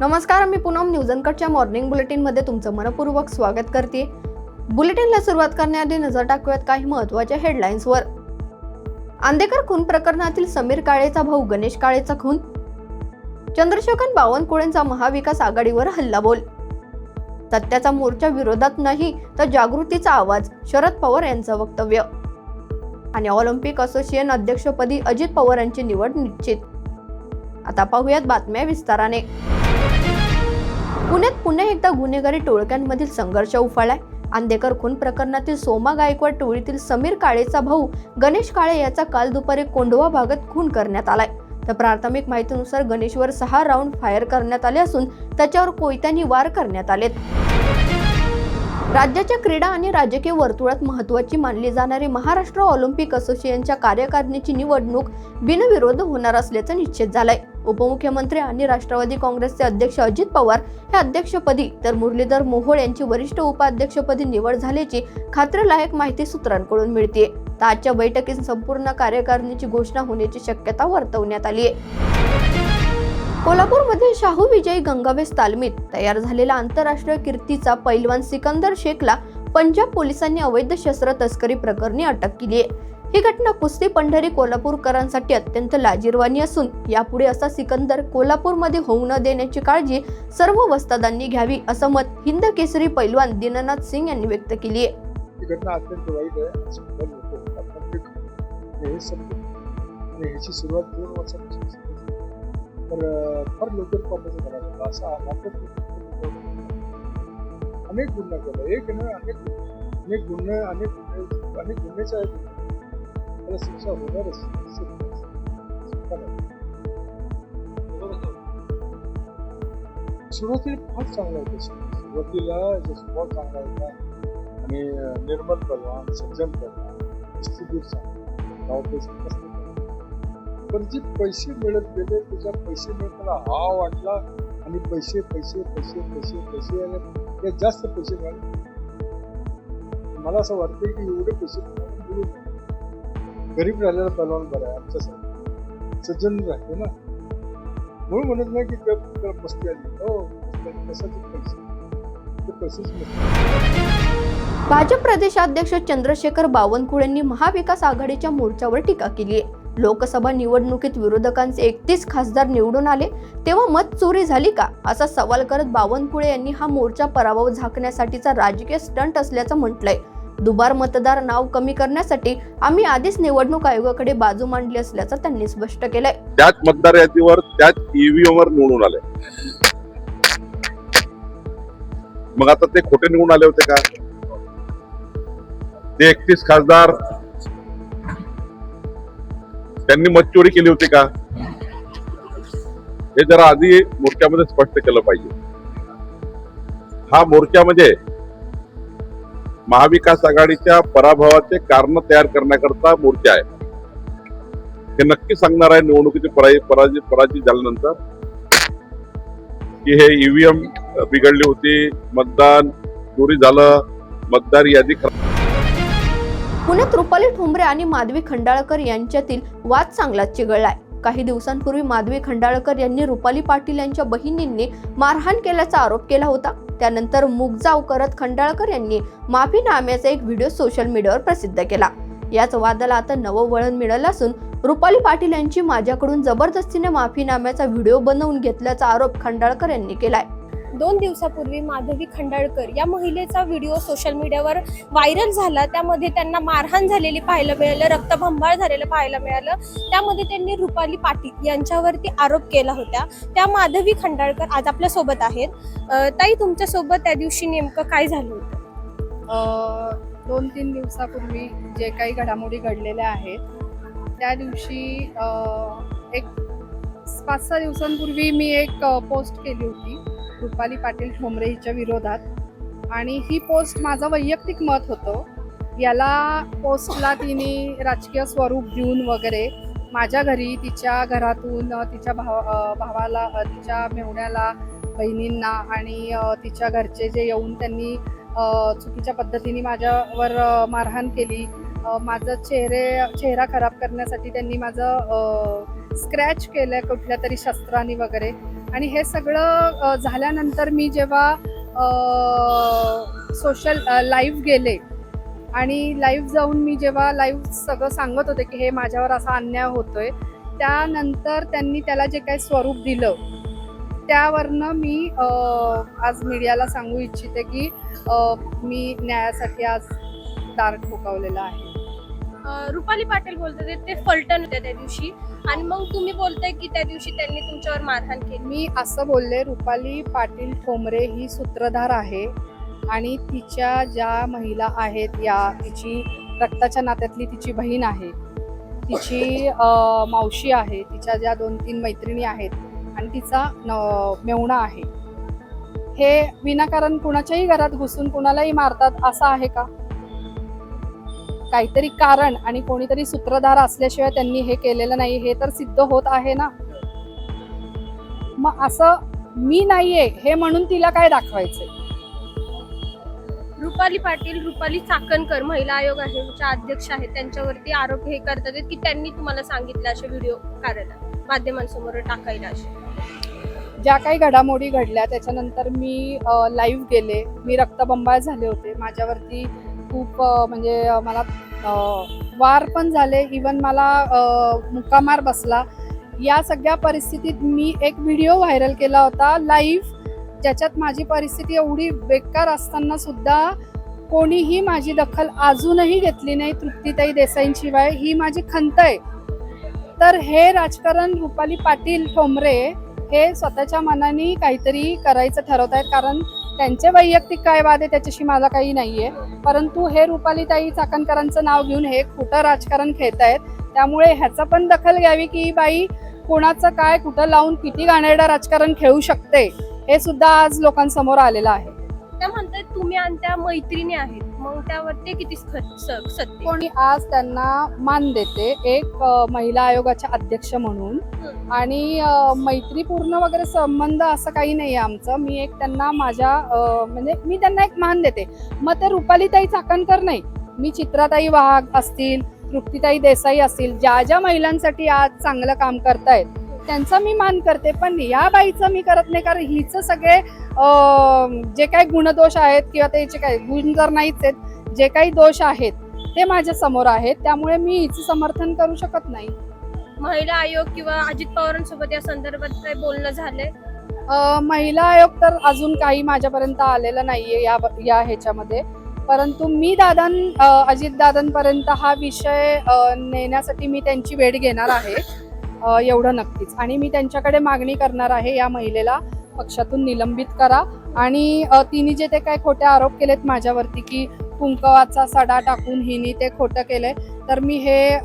नमस्कार मी पूनम न्यूज अनकटच्या मॉर्निंग बुलेटिनमध्ये तुमचं मनपूर्वक स्वागत करते. बुलेटिनला सुरुवात करण्याआधी नजर टाकूयात काही महत्त्वाच्या हेडलाईन्सवर आंदेकर खून प्रकरणातील समीर काळेचा भाऊ गणेश काळेचा खून. चंद्रशेखर बावनकुळेंचा महाविकास आघाडीवर हल्लाबोल. सत्याचा मोर्चा विरोधात नाही तर जागृतीचा आवाज शरद पवार यांचं वक्तव्य. आणि ऑलिम्पिक असोसिएशन अध्यक्षपदी अजित पवार यांची निवड निश्चित. आता पाहूयात बातम्या विस्ताराने. पुण्यात पुन्हा एकदा गुन्हेगारी टोळक्यांमधील संघर्ष उफाळाय आंदेकर खून प्रकरणातील सोमा गायकवाड टोळीतील समीर काळेचा भाऊ गणेश काळे याचा काल दुपारी कोंडवा भागात खून करण्यात आलाय. तर प्राथमिक माहितीनुसार गणेशवर सहा राऊंड फायर करण्यात आले असून त्याच्यावर कोयत्यानी वार करण्यात आलेत. राज्याच्या क्रीडा आणि राजकीय वर्तुळात महत्त्वाची मानली जाणारी महाराष्ट्र ऑलिम्पिक असोसिएशनच्या कार्यकारिणीची निवडणूक बिनविरोध होणार असल्याचं निश्चित झालंय. उपमुख्यमंत्री आणि राष्ट्रवादी काँग्रेसचे अध्यक्ष अजित पवार हे अध्यक्षपदी तर मुरलीधर मोहोळ यांची वरिष्ठ उपाध्यक्षपदी निवड झाल्याची खात्रीलायक माहिती सूत्रांकडून मिळते तर आजच्या बैठकीत संपूर्ण कार्यकारिणीची घोषणा होण्याची शक्यता वर्तवण्यात आली आहे. कोल्हापूरमध्ये शाहू विजयी गंगावेस तालमीत तयार झालेला आंतरराष्ट्रीय कीर्तीचा पैलवान सिकंदर शेखला पंजाब पोलिसांनी अवैध शस्त्र तस्करी प्रकरणी अटक केली आहे. ही घटना कुस्ती पंढरी कोल्हापूरकरांसाठी अत्यंत लाजीरवाणी असून यापुढे असा सिकंदर कोल्हापूरमध्ये होऊ न देण्याची काळजी सर्व वस्तादांनी घ्यावी असं मत हिंद केसरी पैलवान दीननाथ सिंग यांनी व्यक्त केली आहे. ही घटना अत्यंत वाईट आहे हे आणि ह्याची सुरुवात दोन वर्षापासून तर फार लवकर कॉपरेशन करायला असा अनेक गुन्हा केला. एक नाही अनेक अनेक गुन्हे अनेक गुन्हे अनेक गुन्हेच आहेत. त्याला शिक्षा होणारच शिक्षा नाही. सुरुवातीला फार चांगला होता सुरुवातीला याचा स्वभाव चांगला होता आणि निर्मल पलवान सज्जन पलवान कुस्तीगीर चांगला गाव पण जे पैसे मिळत गेले त्याच्या पैसे मिळताना हा वाटला आणि पैसे पैसे पैसे पैसे पैसे आले ते जास्त पैसे मिळाले मला असं वाटतं की एवढे पैसे मिळाले गरीब राहिलेला पलवान बरा आहे आमच्यासाठी सज्जन राहते ना. म्हणून म्हणत नाही की त्या- मस्ती आली. हो कशाचे पैसे? ते पैसेच भाजप प्रदेशाध्यक्ष चंद्रशेखर बावनकुळेंनी महाविकास आघाडीच्या मोर्चावर टीका केली आहे. लोकसभा निवडणुकीत विरोधकांचे एकतीस खासदार निवडून आले. तेव्हा मत चोरी झाली का? असा सवाल करत बावनकुळे यांनी हा मोर्चा पराभव झाकण्यासाठीचा राजकीय स्टंट असल्याचं म्हटलंय. दुबार मतदार नाव कमी करण्यासाठी आम्ही आधीच निवडणूक आयोगाकडे बाजू मांडली असल्याचं त्यांनी स्पष्ट केलंय. त्याच मतदार यादीवर त्याच ईव्हीएम वर निवडून आले. मग आता ते खोटे निवडून आले होते का? ते एकतीस खासदार त्यांनी मतचोरी केली होती का? हे जरा आधी मोर्चामध्ये स्पष्ट केलं पाहिजे. हा मोर्चा म्हणजे महाविकास आघाडीच्या पराभवाचे कारण तयार करण्याकरता मोर्चा आहे. हे नक्की सांगणार आहे निवडणुकीचे पराजय पराजय पराजय झाल्यानंतर. की हे ईव्हीएम बिघडली होती मतदान चोरी झालं मतदार यादी खराब पुण्यात रुपाली ठोंबरे आणि माधवी खंडाळकर यांच्यातील वाद चांगलाच चिघळलाय. काही दिवसांपूर्वी माधवी खंडाळकर यांनी रुपाली पाटील यांच्या बहिणींनी मारहाण केल्याचा आरोप केला होता. त्यानंतर मुगजाव करत खंडाळकर यांनी माफीनाम्याचा एक व्हिडिओ सोशल मीडियावर प्रसिद्ध केला. याच वादाला आता नवं वळण मिळालं असून रुपाली पाटील यांची माझ्याकडून जबरदस्तीने माफीनाम्याचा व्हिडिओ बनवून घेतल्याचा आरोप खंडाळकर यांनी केलाय. दोन दिवसापूर्वी माधवी खंडाळकर या महिलेचा व्हिडिओ सोशल मीडियावर व्हायरल झाला. त्यामध्ये त्यांना मारहाण झालेली पाहायला मिळालं रक्तभंबाळ झालेलं पाहायला मिळालं. त्यामध्ये त्यांनी रुपाली पाटील यांच्यावरती आरोप केला होता. त्या माधवी खंडाळकर आज आपल्यासोबत आहेत ताई तुमच्यासोबत त्या दिवशी नेमकं काय झालं होतं? दोन तीन दिवसापूर्वी जे काही घडामोडी घडलेल्या आहेत त्या दिवशी एक पाच सहा दिवसांपूर्वी मी एक पोस्ट केली होती. रुपाली पाटील ठोंबरे हिच्या विरोधात. आणि ही पोस्ट माझं वैयक्तिक मत होतं. याला पोस्टला तिने राजकीय स्वरूप देऊन वगैरे माझ्या घरी तिच्या घरातून तिच्या भाव भावाला तिच्या मेहुण्याला बहिणींना आणि तिच्या घरचे जे येऊन त्यांनी चुकीच्या पद्धतीने माझ्यावर मारहाण केली माझं चेहरे चेहरा खराब करण्यासाठी त्यांनी माझं स्क्रॅच केलंय कुठल्या तरी शस्त्राने वगैरे. आणि हे सगळं झाल्यानंतर मी जेव्हा सोशल लाईव्ह गेले आणि लाईव्ह जाऊन मी जेव्हा लाईव्ह सगळं सांगत होते की हे माझ्यावर असा अन्याय होतोय त्यानंतर त्यांनी त्याला जे काही स्वरूप दिलं त्यावरनं मी आज मीडियाला सांगू इच्छिते की मी न्यायासाठी आज दार ठोकावलेला आहे. रुपाली पाटील बोलतात ते फलटण होते त्या दिवशी. आणि मग तुम्ही बोलताय की त्या दिवशी त्यांनी तुमच्यावर मारहाण केली. मी असं बोलले रुपाली पाटील ठोंबरे ही सूत्रधार आहे आणि तिच्या ज्या महिला आहेत या तिची रक्ताच्या नात्यातली तिची बहीण आहे तिची मावशी आहे तिच्या ज्या दोन तीन मैत्रिणी आहेत आणि तिचा न- मेवणा आहे. हे विनाकारण कुणाच्याही घरात घुसून कुणालाही मारतात असं आहे का? काहीतरी कारण आणि कोणीतरी सूत्रधार असल्याशिवाय त्यांनी हे केलेलं नाही हे तर सिद्ध होत आहे ना? मग असं मी नाहीये हे म्हणून तिला काय दाखवायचंय? रुपाली पाटील रुपाली चाकणकर महिला आयोग आहे ज्या अध्यक्ष आहेत त्यांच्यावरती आरोप हे करतात की त्यांनी तुम्हाला सांगितलं असे व्हिडिओ काढायला माध्यमांसमोर टाकायला असे. ज्या काही घडामोडी घडल्या त्याच्यानंतर मी लाईव्ह गेले मी रक्तबंबाळ झाले होते. माझ्यावरती खूप म्हणजे मला वार पण झाले. इवन मला मुक्कामार बसला. या सगळ्या परिस्थितीत मी एक व्हिडिओ व्हायरल केला होता लाईव्ह ज्याच्यात माझी परिस्थिती एवढी बेकार असताना सुद्धा कोणीही माझी दखल अजूनही घेतली नाही तृप्तीताई देसाईंशिवाय. ही माझी खंत आहे. तर हे राजकारण रुपाली पाटील ठोंबरे हे स्वतःच्या मनाने काहीतरी करायचं ठरवत आहेत कारण त्यांचे वैयक्तिक काय वाद आहे त्याच्याशी मला काही नाही आहे परंतु हे रुपालीताई चाकणकरांचं नाव घेऊन हे खोटं राजकारण खेळत आहेत त्यामुळे ह्याचं पण दखल घ्यावी की बाई कोणाचं काय कुठं लावून किती गाणेरडं राजकारण खेळू शकते हे सुद्धा आज लोकांसमोर आलेलं आहे. त्या म्हणतात तुम्ही आणि त्या मैत्रिणी आहेत. मग त्यावर ते किती सत्य? कोणी आज त्यांना मान देते एक महिला आयोगाच्या अध्यक्ष म्हणून. आणि मैत्रीपूर्ण वगैरे संबंध असं काही नाही आहे आमचं. मी एक त्यांना माझ्या म्हणजे मी त्यांना एक मान देते. मग ते रुपालीताई चाकणकर नाही. मी चित्राताई वाघ असतील तृप्तीताई देसाई असतील ज्या ज्या महिलांसाठी आज चांगलं काम करतायत त्यांचा मी मान करते पण या बाईचं मी करत नाही कारण हिचं सगळे जे काही गुणदोष आहेत किंवा त्याचे काय गुण जर नाहीच आहेत जे काही दोष आहेत ते माझ्यासमोर आहेत. त्यामुळे मी हिचं समर्थन करू शकत नाही. महिला आयोग किंवा अजित पवारांसोबत या संदर्भात काय बोलणं झालंय? महिला आयोग तर अजून काही माझ्यापर्यंत आलेला नाहीये या या ह्याच्यामध्ये. परंतु मी दादां अजित दादांपर्यंत हा विषय नेण्यासाठी मी त्यांची भेट घेणार आहे. एवढं नक्कीच. आणि मी त्यांच्याकडे मागणी करणार आहे या महिलेला पक्षातून निलंबित करा. आणि तिने जे ते काय खोटे आरोप केलेत माझ्यावरती की कुंकवाचा सडा टाकून हिने ते खोटं केलंय तर मी हे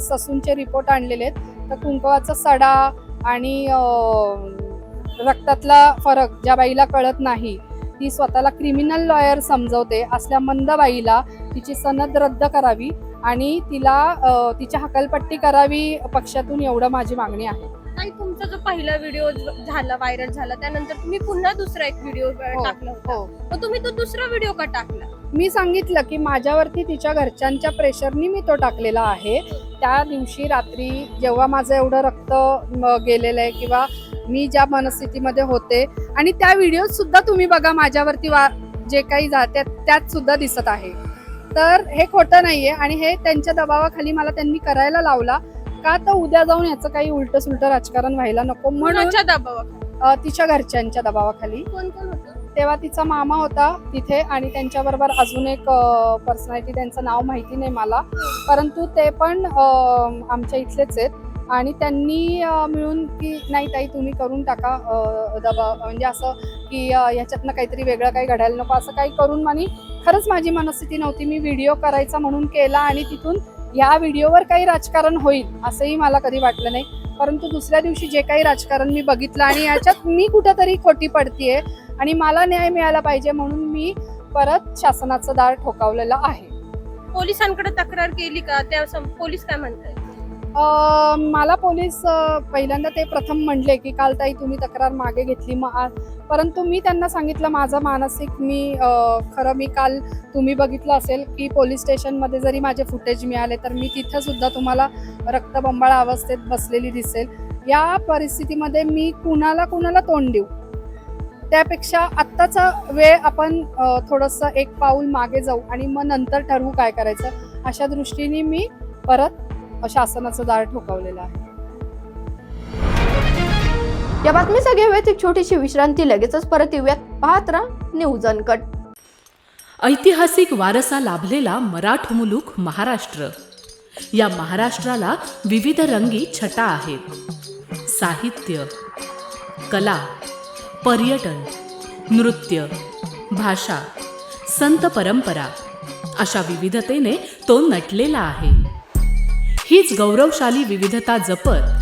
ससूनचे रिपोर्ट आणलेले आहेत. तर कुंकवाचा सडा आणि रक्तातला फरक ज्या बाईला कळत नाही ती स्वतःला क्रिमिनल लॉयर समजवते असल्या मंद बाईला तिची सनद रद्द करावी आणि तिला तिची हकलपट्टी करावी पक्षातून एवढं माझी मागणी आहे. आणि तुमचा जो पहिला व्हिडिओ झाला व्हायरल झाला त्यानंतर तुम्ही पुन्हा दुसरा एक व्हिडिओ टाकला होता. हो. मग तुम्ही तो दुसरा व्हिडिओ का टाकला? मी सांगितलं की माझ्यावरती तिच्या घरच्यांच्या प्रेशरनी मी तो टाकलेला आहे. त्या दिवशी रात्री जेव्हा माझं एवढं रक्त गेलेलं आहे किंवा मी ज्या मनस्थितीमध्ये होते आणि त्या व्हिडिओ सुद्धा तुम्ही बघा माझ्यावरती वा जे काही जात्यात त्यात सुद्धा दिसत आहे. तर हे खोटं नाहीये आणि हे त्यांच्या दबावाखाली मला त्यांनी करायला लावला. का तर उद्या जाऊन याचं काही उलट सुलट राजकारण व्हायला नको म्हणून कोणाच्या दबावाखाली? अ, तिच्या घरच्यांच्या दबावाखाली. कोण कोण होतं? तेव्हा तिचा मामा होता तिथे आणि त्यांच्याबरोबर अजून एक पर्सनॅलिटी त्यांचं नाव माहिती नाही मला. परंतु ते पण अ, आमच्या इथलेच आहेत. आणि त्यांनी अ, मिळून की नाही ताई तुम्ही करून टाका अ, दबा म्हणजे असं की अ, ह्याच्यातनं काहीतरी वेगळं काही घडायला नको असं काही करून आणि खरंच माझी मनस्थिती नव्हती. मी व्हिडिओ करायचा म्हणून केला आणि तिथून या व्हिडिओवर काही राजकारण होईल असंही मला कधी वाटलं नाही. परंतु दुसऱ्या दिवशी जे काही राजकारण मी बघितलं आणि याच्यात मी कुठेतरी खोटी पडतीये आणि मला न्याय मिळाला पाहिजे म्हणून मी परत शासनाचं दार ठोकावलेलं आहे. पोलिसांकडे तक्रार केली का? त्या पोलीस काय म्हणतात मला पोलीस पहिल्यांदा ते प्रथम म्हणले की काल ताई तुम्ही तक्रार मागे घेतली. मग परंतु मी त्यांना सांगितलं माझं मानसिक मी खरं मी काल तुम्ही बघितलं असेल की पोलीस स्टेशनमध्ये जरी माझे फुटेज मिळाले तर मी तिथंसुद्धा तुम्हाला रक्तबंबाळ अवस्थेत बसलेली दिसेल. या परिस्थितीमध्ये मी कुणाला कुणाला तोंड देऊ? त्यापेक्षा आत्ताचा वेळ आपण थोडंसं एक पाऊल मागे जाऊ आणि मग नंतर ठरवू काय करायचं अशा दृष्टीने मी परत शासनाचं दार ठोकावलेलं आहे. या बातमीचा घेऊयात एक छोटीशी विश्रांती लगेचच परत येऊयात. पाहत राहा न्यूज अनकट ऐतिहासिक वारसा लाभलेला मराठ मुलूक महाराष्ट्र. या महाराष्ट्राला विविध रंगी छटा आहेत. साहित्य कला पर्यटन नृत्य भाषा संत परंपरा अशा विविधतेने तो नटलेला आहे. हीच गौरवशाली विविधता जपत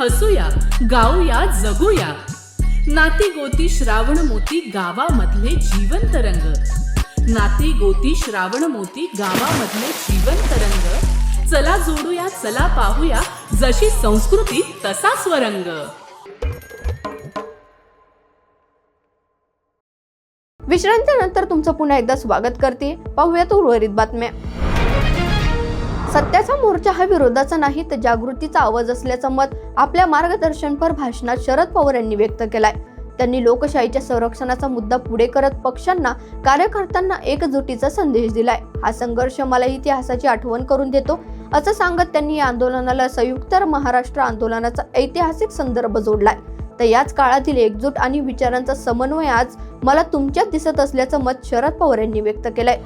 हसूया गाऊया जगूया. नाती गोती श्रावण मोती गावामधले जीवन तरंग नाती गोती श्रावण मोती गावामधले जीवन तरंग चला जोडूया चला पाहूया जशी संस्कृती तसा स्वरंग. विश्रांतीनंतर तुमचं पुन्हा एकदा स्वागत करते. पाहूयात उर्वरित बातम्या. सत्याचा मोर्चा हा विरोधाचा नाही तर जागृतीचा आवाज असल्याचं मत आपल्या मार्गदर्शनपर भाषणात शरद पवार यांनी व्यक्त केलाय. त्यांनी लोकशाहीच्या संरक्षणाचा मुद्दा पुढे करत पक्षांना कार्यकर्त्यांना एकजुटीचा संदेश दिलाय. हा संघर्ष मला इतिहासाची आठवण करून देतो असं सांगत त्यांनी या आंदोलनाला संयुक्त महाराष्ट्र आंदोलनाचा ऐतिहासिक संदर्भ जोडलाय. तर याच काळातील एकजूट आणि विचारांचा समन्वय आज मला तुमच्यात दिसत असल्याचं मत शरद पवार यांनी व्यक्त केलंय.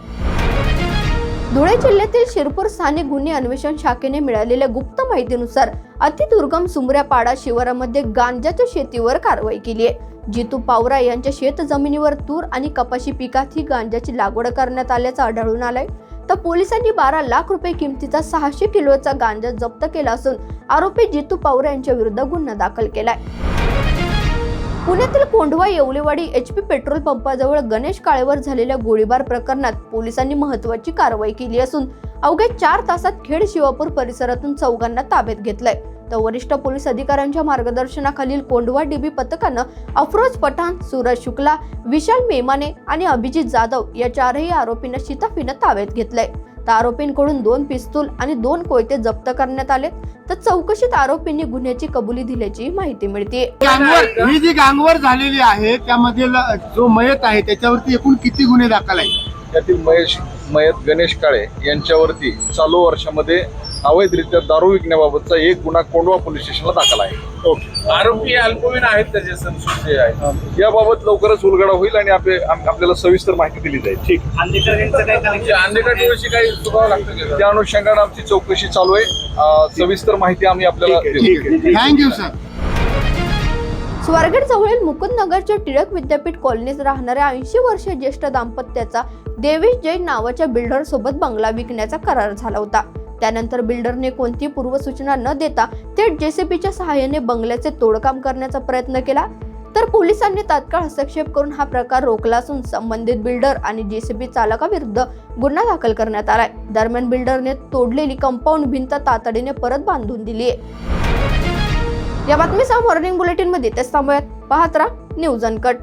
धुळे जिल्ह्यातील शिरपूर स्थानिक गुन्हे अन्वेषण शाखेने मिळालेल्या गुप्त माहितीनुसार अतिदुर्गम सुमऱ्यापाडा शिवारामध्ये गांजाच्या शेतीवर कारवाई केली आहे. जितू पावरा यांच्या शेत जमिनीवर तूर आणि कपाशी पिकात ही गांजाची लागवड करण्यात आल्याचं आढळून आलंय. तर पोलिसांनी बारा लाख रुपये किमतीचा सहाशे किलोचा गांजा जप्त केला असून आरोपी जितू पावरा यांच्या विरुद्ध गुन्हा दाखल केलाय. पुण्यातील Kondhwa Yewalewadi H P petrol पंपाजवळ Ganesh काळेवर झालेल्या गोळीबार प्रकरणात पोलिसांनी महत्वाची कारवाई केली असून अवघ्या चार तासात खेड शिवापूर परिसरातून चौघांना ताब्यात घेतलंय. तर वरिष्ठ पोलीस अधिकाऱ्यांच्या मार्गदर्शनाखालील कोंढवा डीबी पथकानं अफरोज पठाण सूरज शुक्ला विशाल मेमाने आणि अभिजित जाधव या चारही आरोपींना शिताफीनं ताब्यात घेतलंय. तर आरोपींकडून दोन पिस्तूल आणि दोन कोयते जप्त करण्यात आले तर चौकशीत आरोपींनी गुन्ह्याची कबुली दिल्याची माहिती मिळते गांगवर ही जी गांगवर झालेली आहे त्यामध्ये जो मयत आहे त्याच्यावरती एकूण किती गुन्हे दाखल आहेत? त्यातील महेश मयत गणेश काळे यांच्यावरती चालू वर्षामध्ये अवैधरित्या दारू विकण्याबाबतचा एक गुन्हा कोंडवा पोलीस स्टेशनला दाखल आहे. आरोपी अल्पवयीन आहेत त्याचे संशय आहेत. याबाबत लवकरच उलगडा होईल आणि आपल्याला सविस्तर माहिती दिली जाईल. ठीक. म्हणजे अंधेकर टोळशी काही सुधारावं लागतं? त्या अनुषंगाने आमची चौकशी चालू आहे. सविस्तर माहिती आम्ही आपल्याला देऊ. थँक्यू सर स्वारगेट जवळील मुकुंदनगरच्या टिळक विद्यापीठ कॉलनीत राहणाऱ्या ऐंशी वर्षीय ज्येष्ठ दाम्पत्याचा देवेश जैन नावाच्या बिल्डर सोबत बंगला विकण्याचा करार झाला होता. त्यानंतर बिल्डरने कोणतीही पूर्वसूचना न देता थेट जेसीबीच्या सहाय्याने बंगल्याचे तोडकाम करण्याचा प्रयत्न केला? तर पोलिसांनी तात्काळ हस्तक्षेप करून हा प्रकार रोखला असून संबंधित बिल्डर आणि जेसीबी चालकाविरुद्ध गुन्हा दाखल करण्यात आलाय. दरम्यान बिल्डरने तोडलेली कंपाऊंड भिंत तातडीने परत बांधून दिली आहे. या बातमीसह मॉर्निंग बुलेटिनमध्ये तेच थांबूयात. पाहत राहा न्यूज अनकट.